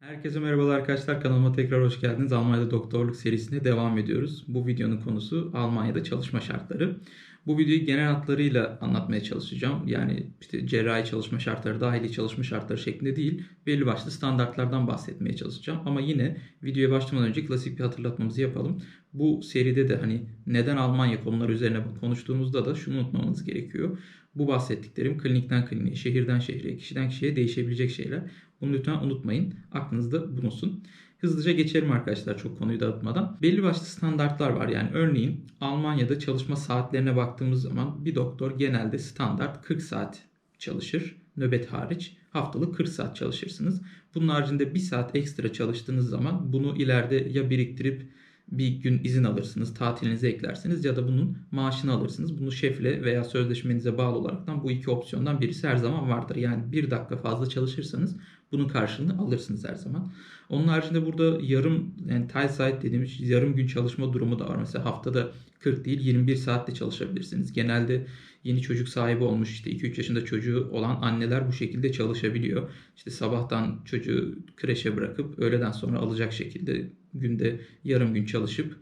Herkese merhabalar arkadaşlar. Kanalıma tekrar hoş geldiniz. Almanya'da doktorluk serisine devam ediyoruz. Bu videonun konusu Almanya'da çalışma şartları. Bu videoyu genel hatlarıyla anlatmaya çalışacağım. Yani işte cerrahi çalışma şartları, dahili çalışma şartları şeklinde değil, belli başlı standartlardan bahsetmeye çalışacağım. Ama yine videoya başlamadan önce klasik bir hatırlatmamızı yapalım. Bu seride de hani neden Almanya konuları üzerine konuştuğumuzda da şunu unutmamamız gerekiyor. Bu bahsettiklerim klinikten kliniğe, şehirden şehre, kişiden kişiye değişebilecek şeyler. Bunu lütfen unutmayın. Aklınızda bulunsun. Hızlıca geçelim arkadaşlar çok konuyu dağıtmadan. Belli başlı standartlar var. Yani örneğin Almanya'da çalışma saatlerine baktığımız zaman bir doktor genelde standart 40 saat çalışır. Nöbet hariç haftalık 40 saat çalışırsınız. Bunun haricinde bir saat ekstra çalıştığınız zaman bunu ileride ya biriktirip bir gün izin alırsınız, tatilinize eklersiniz ya da bunun maaşını alırsınız. Bunu şefle veya sözleşmenize bağlı olaraktan bu iki opsiyondan birisi her zaman vardır. Yani bir dakika fazla çalışırsanız bunun karşılığını alırsınız her zaman. Onun haricinde burada yarım yani Teilzeit dediğimiz yarım gün çalışma durumu da var. Mesela haftada 40 değil 21 saatte çalışabilirsiniz. Genelde yeni çocuk sahibi olmuş işte 2-3 yaşında çocuğu olan anneler bu şekilde çalışabiliyor. İşte sabahtan çocuğu kreşe bırakıp öğleden sonra alacak şekilde günde yarım gün çalışıp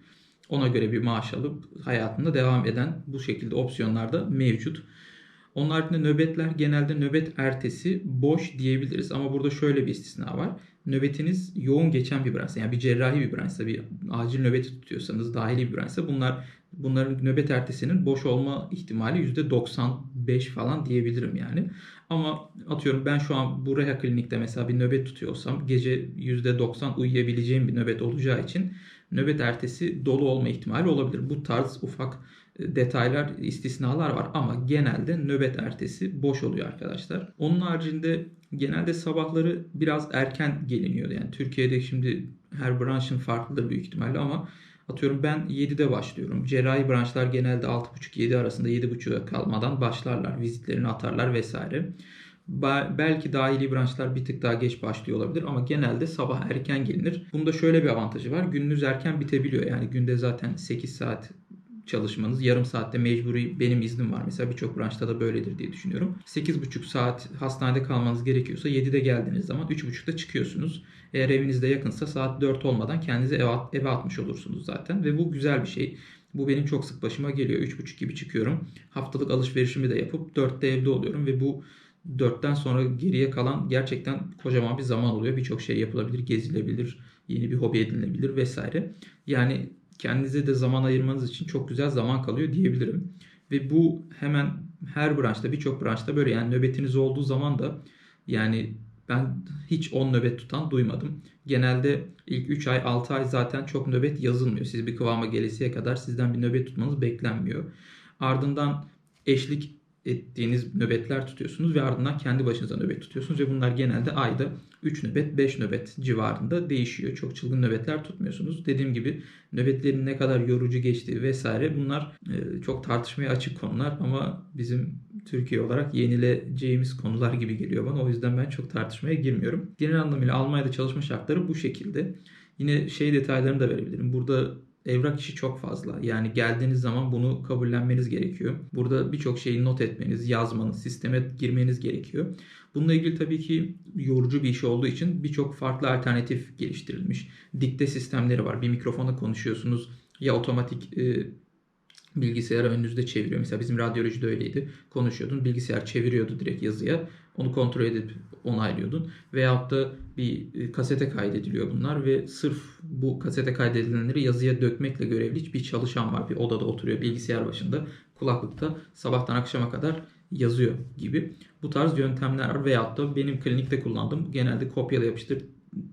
ona göre bir maaş alıp hayatında devam eden bu şekilde opsiyonlar da mevcut. Onun haricinde nöbetler genelde nöbet ertesi boş diyebiliriz. Ama burada şöyle bir istisna var. Nöbetiniz yoğun geçen bir branşsa yani bir cerrahi bir branşsa bir acil nöbeti tutuyorsanız dahili bir branşsa bunlar bunların nöbet ertesinin boş olma ihtimali %95 falan diyebilirim yani. Ama atıyorum ben şu an bu reha klinikte mesela bir nöbet tutuyorsam gece %90 uyuyabileceğim bir nöbet olacağı için nöbet ertesi dolu olma ihtimali olabilir. Bu tarz ufak detaylar, istisnalar var ama genelde nöbet ertesi boş oluyor arkadaşlar. Onun haricinde genelde sabahları biraz erken geliniyor. Yani Türkiye'de şimdi her branşın farklıdır büyük ihtimalle ama atıyorum ben 7'de başlıyorum. Cerrahi branşlar genelde 6.30-7 arasında 7.30'a kalmadan başlarlar. Vizitlerini atarlar vesaire. Belki dahili branşlar bir tık daha geç başlıyor olabilir ama genelde sabah erken gelinir. Bunda şöyle bir avantajı var. Gününüz erken bitebiliyor. Yani günde zaten 8 saat çalışmanız. Yarım saatte mecburi benim iznim var. Mesela birçok branşta da böyledir diye düşünüyorum. 8,5 saat hastanede kalmanız gerekiyorsa 7'de geldiğiniz zaman 3,5'da çıkıyorsunuz. Eğer evinizde yakınsa saat 4 olmadan kendinizi eve, eve atmış olursunuz zaten. Ve bu güzel bir şey. Bu benim çok sık başıma geliyor. 3,5 gibi çıkıyorum. Haftalık alışverişimi de yapıp 4'te evde oluyorum ve bu 4'ten sonra geriye kalan gerçekten kocaman bir zaman oluyor. Birçok şey yapılabilir, gezilebilir, yeni bir hobi edinilebilir vesaire. Yani kendinize de zaman ayırmanız için çok güzel zaman kalıyor diyebilirim. Ve bu hemen her branşta birçok branşta böyle yani nöbetiniz olduğu zaman da yani ben hiç 10 nöbet tutan duymadım. Genelde ilk 3 ay 6 ay zaten çok nöbet yazılmıyor. Siz bir kıvama gelesiye kadar sizden bir nöbet tutmanız beklenmiyor. Ardından eşlik ettiğiniz nöbetler tutuyorsunuz ve ardından kendi başınıza nöbet tutuyorsunuz ve bunlar genelde ayda 3 nöbet 5 nöbet civarında değişiyor. Çok çılgın nöbetler tutmuyorsunuz. Dediğim gibi nöbetlerin ne kadar yorucu geçtiği vesaire bunlar e, çok tartışmaya açık konular ama bizim Türkiye olarak yenileceğimiz konular gibi geliyor bana. O yüzden ben çok tartışmaya girmiyorum. Genel anlamıyla Almanya'da çalışma şartları bu şekilde. Yine şey detaylarını da verebilirim. Burada evrak işi çok fazla. Yani geldiğiniz zaman bunu kabullenmeniz gerekiyor. Burada birçok şeyi not etmeniz, yazmanız, sisteme girmeniz gerekiyor. Bununla ilgili tabii ki yorucu bir iş olduğu için birçok farklı alternatif geliştirilmiş. Dikte sistemleri var. Bir mikrofona konuşuyorsunuz ya otomatik e, bilgisayarı önünüzde çeviriyor. Mesela bizim radyolojide öyleydi. Konuşuyordun. Bilgisayar çeviriyordu direkt yazıya. Onu kontrol edip onaylıyordun. Veyahut da bir e, kasete kaydediliyor bunlar ve sırf bu kasete kaydedilenleri yazıya dökmekle görevli bir çalışan var. Bir odada oturuyor bilgisayar başında kulaklıkta sabahtan akşama kadar yazıyor gibi. Bu tarz yöntemler var. Veyahut da benim klinikte kullandığım genelde kopyala yapıştır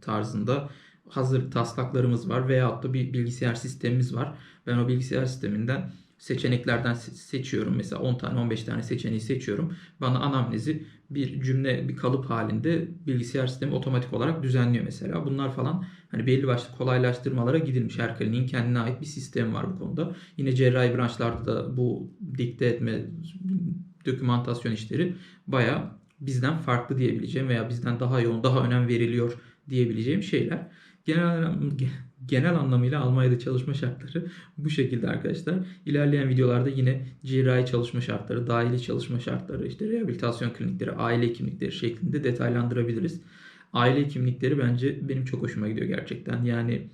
tarzında hazır taslaklarımız var. Veyahut da bir bilgisayar sistemimiz var. Ben o bilgisayar sisteminden seçeneklerden seçiyorum. Mesela 10 tane 15 tane seçeneği seçiyorum. Bana anamnezi bir cümle bir kalıp halinde bilgisayar sistemi otomatik olarak düzenliyor mesela. Bunlar falan hani belli başlı kolaylaştırmalara gidilmiş. Her kliniğin kendine ait bir sistemi var bu konuda. Yine cerrahi branşlarda da bu dikte etme dokümantasyon işleri baya bizden farklı diyebileceğim veya bizden daha yoğun, daha önem veriliyor diyebileceğim şeyler. Genel genel anlamıyla Almanya'da çalışma şartları bu şekilde arkadaşlar. İlerleyen videolarda yine cerrahi çalışma şartları, dahili çalışma şartları, işte rehabilitasyon klinikleri, aile hekimlikleri şeklinde detaylandırabiliriz. aile hekimlikleri bence benim çok hoşuma gidiyor gerçekten. Yani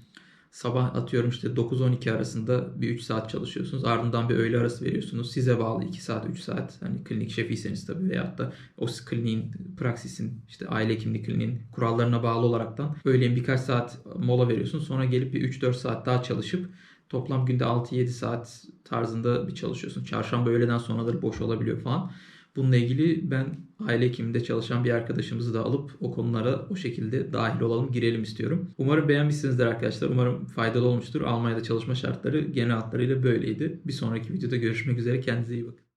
sabah atıyorum işte 9-12 arasında bir 3 saat çalışıyorsunuz. Ardından bir öğle arası veriyorsunuz. Size bağlı 2 saat 3 saat. Hani klinik şefiyseniz tabii veyahut da o kliniğin, praksisin işte aile hekimliği kliniğin kurallarına bağlı olaraktan öğleyin birkaç saat mola veriyorsunuz. Sonra gelip bir 3-4 saat daha çalışıp toplam günde 6-7 saat tarzında bir çalışıyorsun. Çarşamba öğleden sonraları boş olabiliyor falan. Bununla ilgili ben aile hekiminde çalışan bir arkadaşımızı da alıp o konulara o şekilde dahil olalım, girelim istiyorum. Umarım beğenmişsinizdir arkadaşlar. Umarım faydalı olmuştur. Almanya'da çalışma şartları genel hatlarıyla böyleydi. Bir sonraki videoda görüşmek üzere. Kendinize iyi bakın.